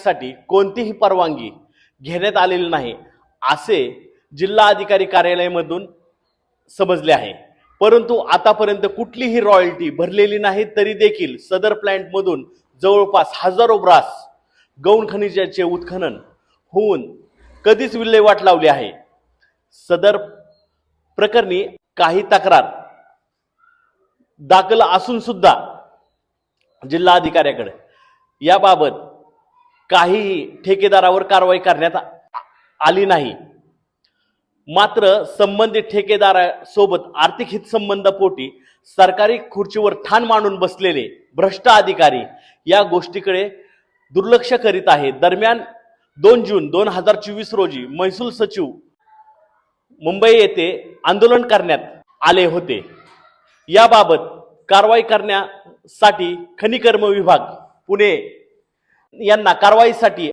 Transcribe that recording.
साठी कोणतीही परवानगी घेण्यात आलेली नाही असे जिल्हा अधिकारी कार्यालयामधून समजले आहे. परंतु आतापर्यंत कुठलीही रॉयल्टी भरलेली नाही तरी देखील सदर प्लॅन्टमधून जवळपास हजारो ब्रास गौण खनिजाचे उत्खनन होऊन कधीच विल्हेवाट लावली आहे. सदर प्रकरणी काही तक्रार दाखल असून सुद्धा जिल्हा अधिकाऱ्याकडे. याबाबत काहीही ठेकेदारावर कारवाई करण्यात आली नाही. मात्र संबंधित ठेकेदारासोबत आर्थिक हितसंबंधापोटी सरकारी खुर्चीवर ठाण मांडून बसलेले भ्रष्ट अधिकारी या गोष्टीकडे दुर्लक्ष करीत आहे. दरम्यान दोन जून दोन हजार चोवीस रोजी महसूल सचिव मुंबई येथे आंदोलन करण्यात आले होते. याबाबत कारवाई करण्यासाठी खनिकर्म विभाग पुणे यांना कारवाईसाठी